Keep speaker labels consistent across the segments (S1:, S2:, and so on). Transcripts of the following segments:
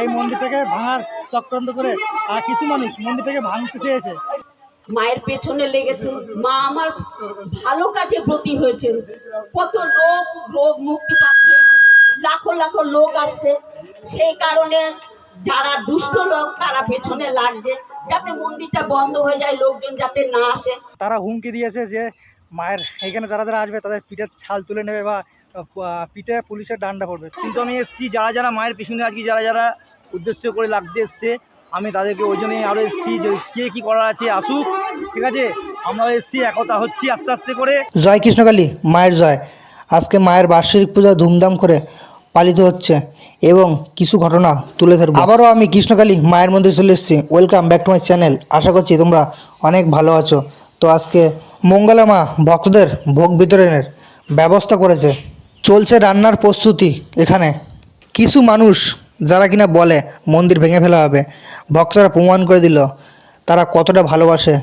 S1: এই মন্দিরটাকে ভাঙার চক্রান্ত করে কিছু মানুষ মন্দিরটাকে ভাঙতে চেয়েছে।
S2: মায়ের পেছনে লেগেছে। মা আমার ভালো কাজে ব্রতী হয়েছে কত লোক রোগ মুক্তি পাচ্ছে। লাখো লাখো লোক আসছে। সেই কারণে যারা দুষ্ট লোক তারা পেছনে লাগছে। যাতে মন্দিরটা বন্ধ হয়ে যায় লোকজন যাতে না আসে।
S1: তারা হুমকি দিয়েছে যে মায়ের এখানে যারা যারা আসবে তাদের পিঠের ছাল তুলে নেবে বা পিঠে পুলিশের ডান্ডা পড়বে।
S3: কিন্তু আমি এসেছি, যারা যারা মায়ের পিছনে আজকে যারা যারা উদ্দেশ্য করে লাগতে এসছে, আমি তাদেরকে ওই জন্যই আরও এসেছি যে কে কী করার আছে, আসুক, ঠিক আছে? আমরা এসেছি, একতা হচ্ছি, আস্তে আস্তে করে।
S4: জয় কৃষ্ণকালী, মায়ের জয়। আজকে মায়ের বার্ষিক পূজা ধুমধাম করে পালিত হচ্ছে এবং কিছু ঘটনা তুলে ধরবো। আবারও আমি কৃষ্ণকালী, মায়ের মন্দিরে চলে এসেছি। Welcome back to my channel আশা করছি তোমরা অনেক ভালো আছো। তো আজকে মঙ্গলা মা ভক্তদের ভোগ বিতরণের ব্যবস্থা করেছে। চলছে রান্নার প্রস্তুতি এখানে। কিছু মানুষ যারা কিনা বলে মন্দির ভেঙে ফেলা হবে ভক্তরা প্রমাণ করে দিল তারা কতটা ভালোবাসে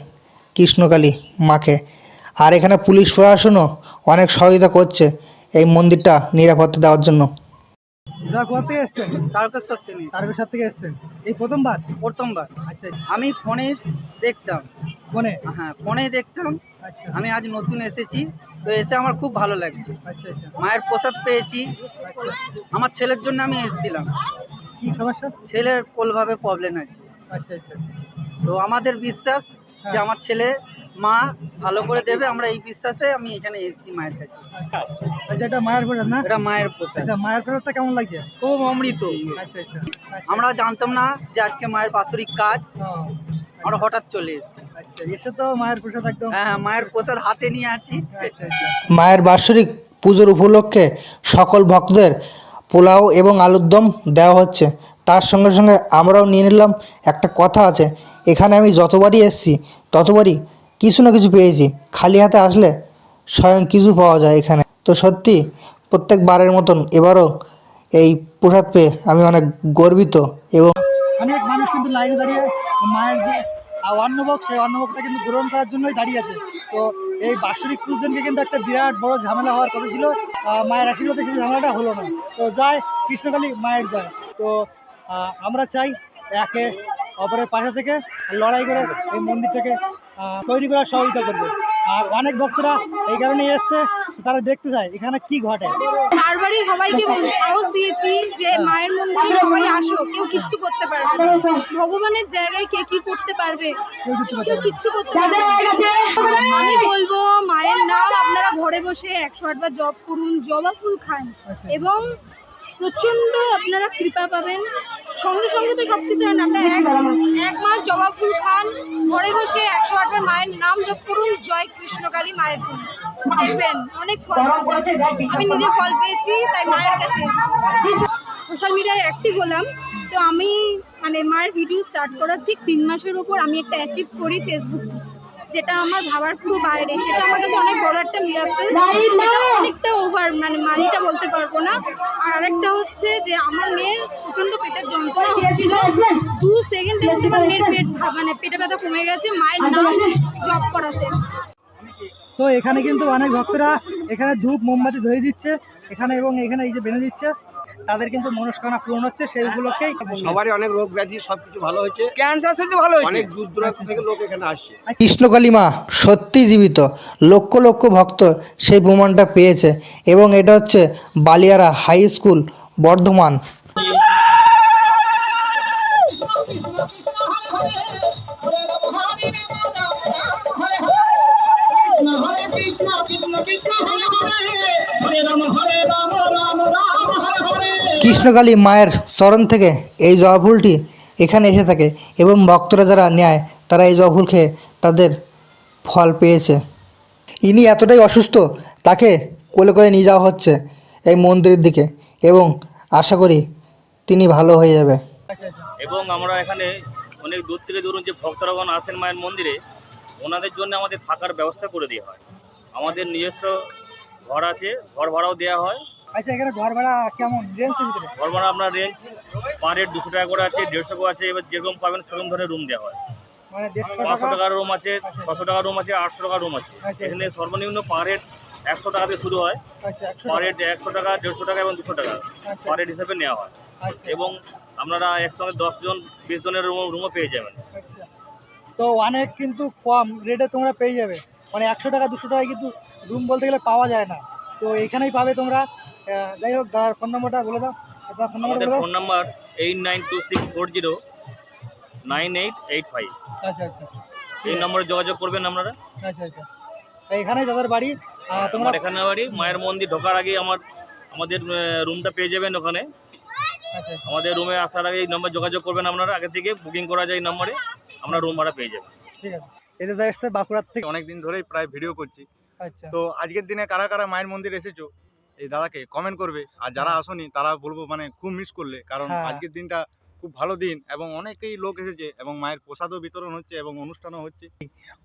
S4: কৃষ্ণকালী মাকে। আর এখানে পুলিশ প্রশাসনও অনেক সহযোগিতা করছে এই মন্দিরটা নিরাপত্তা দেওয়ার জন্য।
S1: থেকে এসছেন?
S3: তারকেশ্বর থেকে।
S1: তারকেশ্বর থেকে এসছেন। এই প্রথমবার?
S3: প্রথমবার।
S1: আচ্ছা
S3: আমি ফোনে দেখতাম।
S1: কোনে
S3: হ্যাঁ ফোনে দেখতাম।
S1: আচ্ছা।
S3: আমি আজ নতুন এসেছি। তো এসে আমার খুব ভালো লাগছে।
S1: আচ্ছা আচ্ছা।
S3: মায়ের প্রসাদ পেয়েছি। আমার ছেলের জন্য আমি এসেছিলাম।
S1: সমস্যা?
S3: ছেলের কোলভাবে প্রবলেম আছে।
S1: আচ্ছা আচ্ছা।
S3: তো আমাদের বিশ্বাস যে আমার ছেলে মা ভালো করে দেবে আমরা এই বিশ্বাসে আমি এখানে এসেছি মায়ের কাছে।
S1: আচ্ছা এটা মায়ের প্রসাদ না?
S3: এটা মায়ের প্রসাদ।
S1: আচ্ছা মায়ের প্রসাদটা কেমন লাগছে?
S3: খুব অমৃত।
S1: আচ্ছা আচ্ছা।
S3: আমরা জানতাম না যে আজকে মায়ের বাৎসরিক কাজ।
S1: ও,
S3: আমরা হঠাৎ চলে এসেছি।
S1: আচ্ছা এসে তো মায়ের প্রসাদ একদম
S3: হ্যাঁ মায়ের প্রসাদ হাতে নিয়ে আছি।
S1: আচ্ছা আচ্ছা
S4: মায়ের বাৎসরিক পুজোর উপলক্ষে সকল ভক্তদের পোলাও এবং আলুর দম দেওয়া হচ্ছে। তার সঙ্গে সঙ্গে আমরাও নিয়ে নিলাম। একটা কথা আছে এখানে আমি যতবারই এসেছি ততবারই কিছু না কিছু পেয়েছি। খালি হাতে আসলে স্বয়ং কিছু পাওয়া যায় এখানে। তো সত্যি প্রত্যেকবারের মতন এবারও এই প্রসাদ পেয়ে আমি অনেক গর্বিত এবং
S1: অনেক মানুষ কিন্তু লাইনে দাঁড়িয়ে মায়ের যে অন্নভোগ, সেই অন্নভোগটা কিন্তু গ্রহণ করার জন্যই দাঁড়িয়ে আছে। তো এই বাৎসরিক পুজোদিনকে কিন্তু একটা বিরাট বড় ঝামেলা হওয়ার কথা ছিল। মায়ের আশীর্বাদে সেই ঝামেলাটা হলো না। তো যায় কৃষ্ণকালী মায়ের যায় তো আমরা চাই একে অপরের পাশে থেকে লড়াই করে এই মন্দিরটাকে তৈরি করার সহযোগিতা করবে। আর অনেক ভক্তরা এই কারণেই এসছে। তারা দেখতে চায় এখানে কি ঘটে?
S5: বারবারই সবাইকে সাহস দিয়েছি যে মায়ের মন্দিরে সবাই আসো কেউ কিচ্ছু করতে পারবে না। ভগবানের জায়গায় কে কি করতে পারবে?
S1: কেউ।
S5: কিচ্ছু করতে পারবে আমি বলব মায়ের নাম আপনারা ঘরে বসে একশো আটবার জপ করুন জবা ফুল খান। এবং প্রচণ্ড আপনারা কৃপা পাবেন। সঙ্গে সঙ্গে তো সব কিছু আপনারা এক এক মাস জবা ফুল খান ঘরে বসে একশো আটবার মায়ের নাম জপ করুন। জয় কৃষ্ণকালী মায়ের জন্য। দেখবেন, অনেক ফল। আমি নিজে ফল পেয়েছি, তাই মায়ের কাছে সোশ্যাল মিডিয়ায় অ্যাক্টিভ হলাম, তো আমি মানে মায়ের ভিডিও স্টার্ট করার ঠিক তিন মাসের ওপর আমি একটা অ্যাচিভ করি ফেসবুক যেটা আমার ভাবার পুরো বাইরে। সেটা আমার কাছে অনেক বড় একটা মিরাকেল অনেকটা ওভার মানে মানিটা বলতে পারব না। আর আরেকটা হচ্ছে যে আমার মেয়ের প্রচণ্ড পেটের যন্ত্রণা হচ্ছিল। দু সেকেন্ডের মধ্যে মেয়ের পেট মানে পেটে ব্যথা কমে গেছে, মায়ের নাম জব করাতে।
S1: তো এখানে কিন্তু অনেক ভক্তরা এখানে ধূপ মোমবাতি ধরে দিচ্ছে এখানে এবং এখানে এই যে বেঁধে দিচ্ছে। তাদের কিন্তু মনস্কামনা পূরণ হচ্ছে সেইগুলোকেই
S6: সবারই অনেক রোগ ব্যাধি সবকিছু ভালো হয়েছে।
S3: ক্যান্সার থেকে ভালো হয়েছে।
S6: অনেক দূর দূরান্ত থেকে লোক এখানে আসছে।
S4: কৃষ্ণকালী মা সত্যি জীবিত। লক্ষ লক্ষ ভক্ত সেই প্রমাণটা পেয়েছে। এবং এটা হচ্ছে বালিয়ারা হাই স্কুল বর্ধমান। কৃষ্ণকালী মায়ের চরণ থেকে এই জবা ফুলটি এখানে এসে থাকে এবং ভক্তরা যারা নেয়, তারা এই জবা ফুল খেয়ে তাদের ফল পেয়েছে। ইনি এতটাই অসুস্থ, তাকে কোলে করে নিয়ে যাওয়া হচ্ছে এই মন্দিরের দিকে এবং আশা করি তিনি ভালো হয়ে যাবে।
S7: এবং আমরা এখানে অনেক দূর থেকে দূর যে ভক্তরাগণ আসেন মায়ের মন্দিরে, ওনাদের জন্য আমাদের থাকার ব্যবস্থা করে দেওয়া হয়। আমাদের নিজস্ব ঘর আছে ঘর ভাড়াও দেওয়া হয়।
S1: আচ্ছা এখানে ঘর ভাড়া কেমন? রেঞ্জের ভিতরে?
S7: ঘর ভাড়া আপনার রেঞ্জ পার হেড দুশো টাকা করে আছে দেড়শো করে আছে এবার যেরকম পাবেন সেরকম ধরনের রুম দেওয়া হয়।
S1: মানে
S7: পাঁচশো টাকার রুম আছে ছশো টাকার রুম আছে আটশো টাকার রুম আছে।
S1: আচ্ছা।
S7: এখানে সর্বনিম্ন পার হেড একশো টাকা থেকে শুরু হয়।
S1: আচ্ছা
S7: পার হেড একশো টাকা দেড়শো টাকা এবং দুশো টাকা
S1: আচ্ছা।
S7: পার হেড হিসাবে নেওয়া হয়।
S1: আচ্ছা।
S7: এবং আপনারা একসঙ্গে দশজন বিশ জনের রুম রুমও পেয়ে যাবেন।
S1: আচ্ছা। তো অনেক কিন্তু কম রেটে তোমরা পেয়ে যাবে। মানে একশো টাকা দুশো টাকায় কিন্তু রুম বলতে গেলে পাওয়া যায় না। তো এখানেই পাবে তোমরা। যাই হোক তার ফোন নম্বরটা বলে দাও। তোমার ফোন নম্বরটা
S7: phone number eight nine two six four zero nine eight eight five
S1: আচ্ছা আচ্ছা।
S7: এই নম্বরে যোগাযোগ করবেন আপনারা।
S1: আচ্ছা আচ্ছা। এখানেই তাদের বাড়ি। তোমরা
S7: এখানে বাড়ি। মায়ের মন্দির ঢোকার আগে আমার আমাদের রুমটা পেয়ে যাবেন ওখানে।
S1: আচ্ছা আচ্ছা।
S7: আমাদের রুমে আসার আগে এই নম্বর যোগাযোগ করবেন আপনারা। আগে থেকে বুকিং করা যায় এই নম্বরে আমরা রুম ভাড়া পেয়ে যাবেন
S1: ঠিক আছে। যা এসছে বাঁকুড়ার থেকে।
S3: অনেক দিন ধরেই প্রায় ভিডিও করছি।
S1: আচ্ছা।
S3: তো আজকের দিনে কারা কারা মায়ের মন্দির এসেছ? এই দাদাকে কমেন্ট করবে। আর যারা আসনি তারা বলব মানে খুব মিস করলে। কারণ
S1: হ্যাঁ।
S3: আজকের দিনটা খুব ভালো দিন এবং অনেকেই লোক এসেছে এবং মায়ের প্রসাদও বিতরণ হচ্ছে এবং অনুষ্ঠানও হচ্ছে।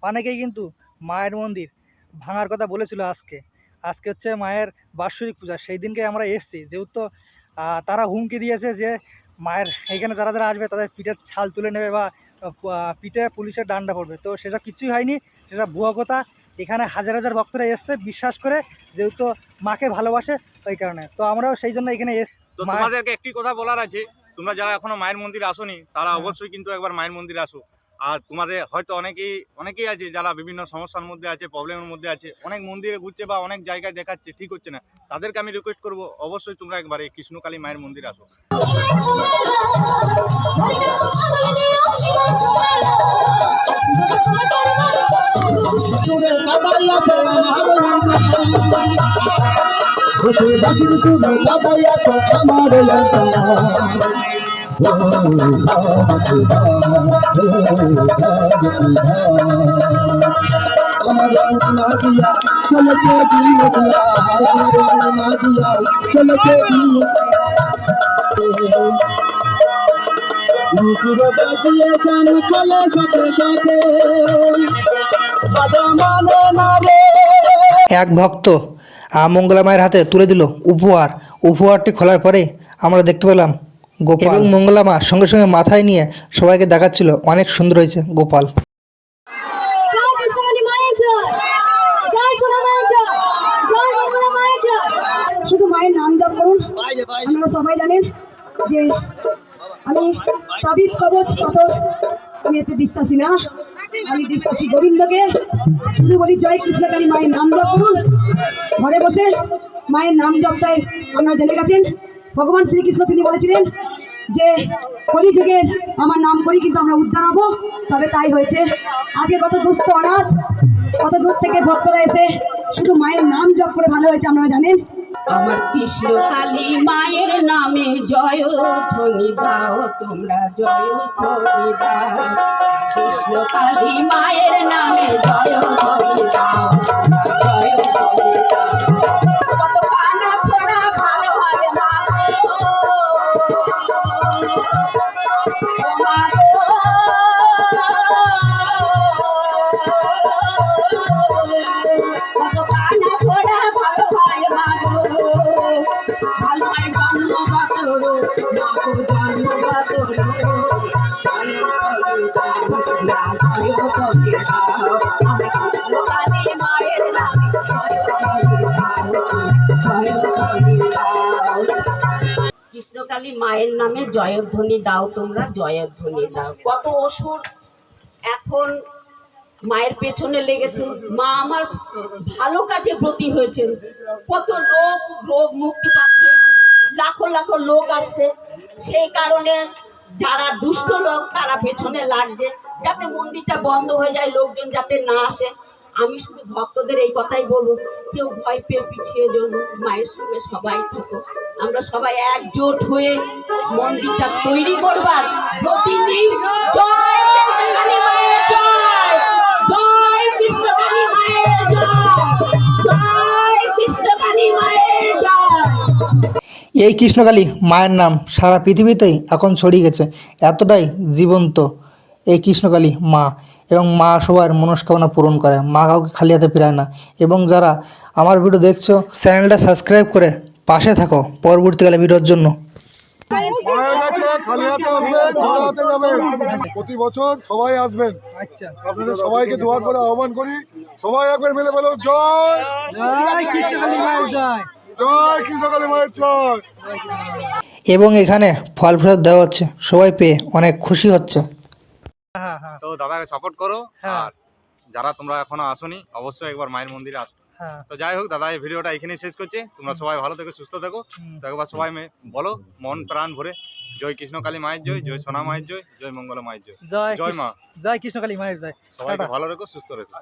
S1: অনেকেই কিন্তু মায়ের মন্দির ভাঙার কথা বলেছিল আজকে। আজকে হচ্ছে মায়ের বাৎসরিক পূজা। সেই দিনকে আমরা এসেছি। যেহেতু তারা হুমকি দিয়েছে যে মায়ের এখানে যারা যারা আসবে তাদের পিঠের ছাল তুলে নেবে বা পিঠে পুলিশের ডান্ডা পড়বে। তো সেসব কিছুই হয়নি সেটা ভুয়া কথা। এখানে হাজার হাজার ভক্তরা এসছে বিশ্বাস করে যেহেতু মাকে ভালোবাসে ওই কারণে। তো আমরাও সেই জন্য এখানে এস
S3: তো তোমাদেরকে একটি কথা বলার আছে তোমরা যারা এখনও মায়ের মন্দির আসোনি তারা
S1: হ্যাঁ।
S3: অবশ্যই কিন্তু একবার মায়ের মন্দিরে আসো। আর তোমাদের হয়তো অনেকেই অনেকেই আছে যারা বিভিন্ন সমস্যার মধ্যে আছে প্রবলেমের মধ্যে আছে, অনেক মন্দিরে ঘুরছে বা অনেক জায়গায় দেখাচ্ছে, ঠিক হচ্ছে না। তাদেরকে আমি রিকোয়েস্ট করব, অবশ্যই তোমরা একবার এই কৃষ্ণকালী মায়ের মন্দির আসো।
S4: এক ভক্ত মঙ্গলা মায়ের হাতে তুলে দিল উপহার। উপহারটি খোলার পরে আমরা দেখতে পেলাম গোপাল। এবং মঙ্গলা মা সঙ্গে সঙ্গে মাথায় নিয়ে সবাইকে দেখাচ্ছিল অনেক সুন্দর হয়েছে গোপাল।
S5: শুধু মায়ের নাম জপ করুন। আপনারা সবাই জানেন যে আমি তাবিজ কবচ কত আমি এতে বিশ্বাসী না। আমি বিশ্বাসী গোবিন্দকে। শুধু বলি জয় কৃষ্ণকালী মায়ের নাম জপ করুন। ঘরে বসে মায়ের নাম জপটাই আপনারা জেনে গেছেন। ভগবান শ্রীকৃষ্ণ তিনি বলেছিলেন যে কলিযুগে আমার নাম করি কিন্তু আমরা উদ্ধার হব। তবে তাই হয়েছে। আজকে কত দুস্থ অনাথ, কত দূর থেকে ভক্তরা এসে শুধু মায়ের নাম জপ করে ভালো হয়েছে, আপনারা জানেন?
S2: আমার কৃষ্ণ কালী মায়ের নামে জয় দাও তোমরা জয় দাও কৃষ্ণ কালী মায়ের নামে নামে জয়ধ্বনি দাও তোমরা, জয়ধ্বনি দাও। কত অসুর এখন মায়ের পেছনে লেগেছে। মা আমার ভালো কাজে ব্রতী হয়েছেন। কত লোক রোগ মুক্তি পাচ্ছে। লাখো লাখো লোক আসছে। সেই কারণে যারা দুষ্ট লোক, তারা পেছনে লাগছে। যাতে মন্দিরটা বন্ধ হয়ে যায়, লোকজন যাতে না আসে। আমি শুধু ভক্তদের এই কথাই বলব, কেউ ভয় পেয়ে পিছিয়ে যেন মায়ের সঙ্গে সবাই থাকো আমরা সবাই একজোট হয়ে মন্দিরটা তৈরি করবার প্রতিদিন
S4: এই কৃষ্ণকালী মায়ের নাম সারা পৃথিবীতেই এখন ছড়িয়ে গেছে। এতটাই জীবন্ত এই কৃষ্ণকালী মা এবং মা সবার মনস্কামনা পূরণ করে। মা কাউকে খালি হাতে ফেরায় না। এবং যারা আমার ভিডিও দেখছ, চ্যানেলটা সাবস্ক্রাইব করে পাশে থাকো পরবর্তীকালে ভিডিওর জন্য।
S8: প্রতি বছর সবাই আসবেন।
S1: আচ্ছা।
S8: আপনাদের সবাইকে দুয়ার করে আহ্বান করি। সবাই একবার মিলে বলো জয়
S1: কৃষ্ণকালী মায়ের
S4: এবং এখানে ফল ফেরত দেওয়া হচ্ছে সবাই পেয়ে অনেক খুশি হচ্ছে।
S1: হ্যাঁ হ্যাঁ।
S3: তো দাদাকে সাপোর্ট করো
S1: হ্যাঁ।
S3: আর যারা তোমরা এখনও আসোনি অবশ্যই একবার মায়ের মন্দিরে আসো। তো যাই হোক দাদা এই ভিডিওটা এখানেই শেষ করছি। তোমরা সবাই ভালো থেকো সুস্থ থাকো। তো একবার সবাই বলো মন প্রাণ ভরে। জয় কৃষ্ণ কালী মায়ের জয় জয় সোনা মায়ের জয় জয় মঙ্গল মায়ের জয়।
S1: জয়
S3: জয় মা।
S1: জয় কৃষ্ণ কালী মায়ের জয়। সবাই
S3: ভালো রেখো সুস্থ রেখো